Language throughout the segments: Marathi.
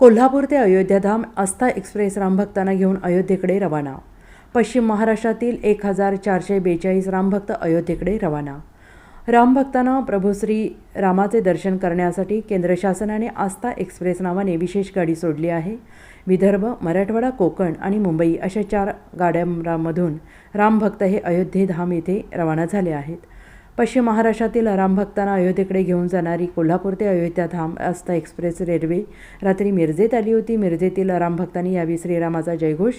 कोल्हापूर ते अयोध्याधाम आस्था एक्सप्रेस रामभक्तांना घेऊन अयोध्येकडे रवाना. पश्चिम महाराष्ट्रातील एक हजार चारशे बेचाळीस रामभक्त अयोध्येकडे रवाना. रामभक्तांना प्रभू श्री रामाचे दर्शन करण्यासाठी केंद्र शासनाने आस्था एक्सप्रेस नावाने विशेष गाडी सोडली आहे. विदर्भ मराठवाडा कोकण आणि मुंबई अशा चार गाड्यांमधून रामभक्त हे अयोध्येधाम येथे रवाना झाले आहेत. पश्चिम महाराष्ट्रातील रामभक्तांना अयोध्येकडे घेऊन जाणारी कोल्हापूर ते अयोध्या धाम आस्था एक्सप्रेस रेल्वे. रात्री मिरजेत आली होती. मिरजेतील रामभक्तांनी यावेळी श्रीरामाचा जयघोष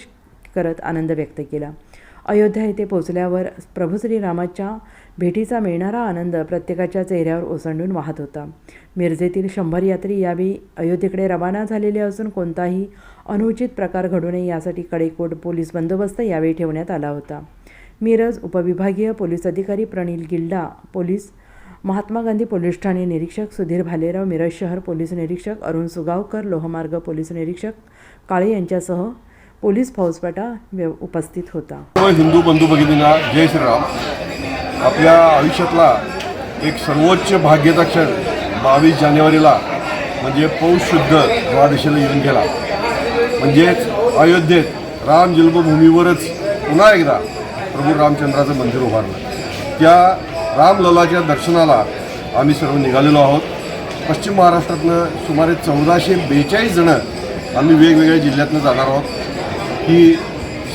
करत आनंद व्यक्त केला. अयोध्या येथे पोहोचल्यावर प्रभू श्रीरामाच्या भेटीचा मिळणारा आनंद प्रत्येकाच्या चेहऱ्यावर ओसंडून वाहत होता. मिरजेतील शंभर यात्री यावेळी अयोध्येकडे रवाना झालेले असून कोणताही अनुचित प्रकार घडू नये यासाठी कडेकोट पोलीस बंदोबस्त यावेळी ठेवण्यात आला होता. मिरज उपविभागीय पोलीस अधिकारी प्रणील गिल्डा पोलीस महात्मा गांधी पोलीस ठाणे निरीक्षक सुधीर भालेराव मिरज शहर पोलीस निरीक्षक अरुण सुगावकर लोहमार्ग पोलीस निरीक्षक काळे यांच्यासह पोलीस फौजपाटा व्य- उपस्थित होता. हिंदू बंधू भगिनींना जय श्रीराम. आपल्या आयुष्यातला एक सर्वोच्च भाग्याचा क्षण बावीस जानेवारीला म्हणजे पौष शुद्ध द्वादशीला येऊन गेला. म्हणजेच अयोध्येत राम जन्मभूमीवरच पुन्हा एकदा प्रभू रामचंद्राचं मंदिर उभारलं. त्या रामललाच्या दर्शनाला आम्ही सर्व निघालेलो आहोत. पश्चिम महाराष्ट्रातनं सुमारे चौदाशे बेचाळीस जणं आम्ही वेगवेगळ्या जिल्ह्यातनं जाणार आहोत. ही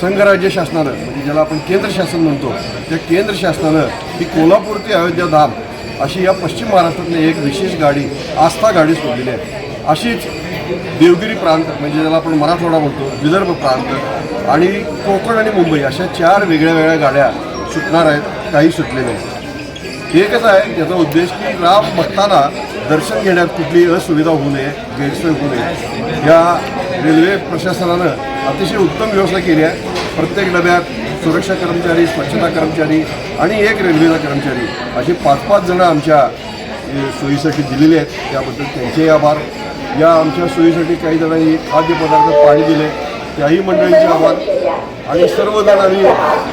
संघराज्य शासनानं म्हणजे ज्याला आपण केंद्र शासन म्हणतो त्या केंद्र शासनानं ही कोल्हापूर ते अयोध्या धाम अशी या पश्चिम महाराष्ट्रातली एक विशेष गाडी आस्था गाडी सोडलेली आहे. अशीच देवगिरी प्रांत म्हणजे ज्याला आपण मराठवाडा म्हणतो विदर्भ प्रांत आणि कोकण आणि मुंबई अशा चार वेगळ्या वेगळ्या गाड्या सुटणार आहेत काही सुटलेल्या आहेत एकच आहे याचा उद्देश की राम भक्तांना दर्शन घेण्यात कुठली असुविधा होऊ नये गैरसोय होऊ नये. या रेल्वे प्रशासनानं अतिशय उत्तम व्यवस्था केली आहे. प्रत्येक डब्यात सुरक्षा कर्मचारी स्वच्छता कर्मचारी आणि एक रेल्वेचा कर्मचारी असे पाच पाच जणं आमच्या सोयीसाठी दिलेले आहेत. त्याबद्दल त्यांचेही आभार. या आमच्या सोयीसाठी काही जणांनी खाद्यपदार्थ पाणी दिले. त्याही मंडळींचे आभार. आणि सर्वजण आम्ही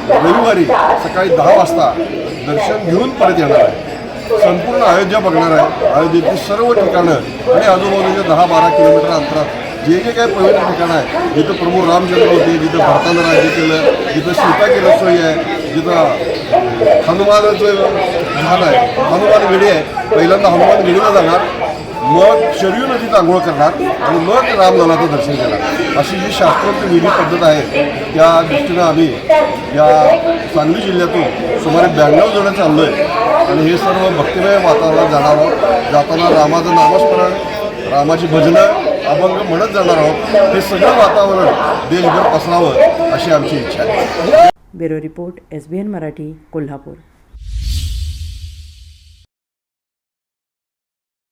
रविवारी सकाळी दहा वाजता दर्शन घेऊन परत येणार आहे. संपूर्ण अयोध्या बघणार आहे. अयोध्येची सर्व ठिकाणं आणि आजूबाजूच्या दहा बारा किलोमीटर अंतरात जे जे काही पवित्र ठिकाणं आहे जिथं प्रभू रामचंद्र होते जिथं भारतानं राज्य केलं जिथं सीता की रसोई आहे जिथं हनुमानाचं झाड आहे. हनुमान गडी आहे. पहिल्यांदा हनुमान गडीला जाणार. मग शरयू नदीत आंघोळ करणार आणि मग रामललाचं दर्शन करणार अशी जी शास्त्रोक्त विधी पद्धत आहे त्या दृष्टीनं आम्ही या सांगली जिल्ह्यातून सुमारे ब्याण्णव जण चाललो आहे आणि हे सर्व भक्तिमय वातावरणात जाणार आहोत. जाताना रामाचं नामस्मरण रामाची भजनं अभंग म्हणत जाणार आहोत. हे सगळं वातावरण देशभर पसरावं अशी आमची इच्छा आहे. Bureau report S B N Marathi Kolhapur.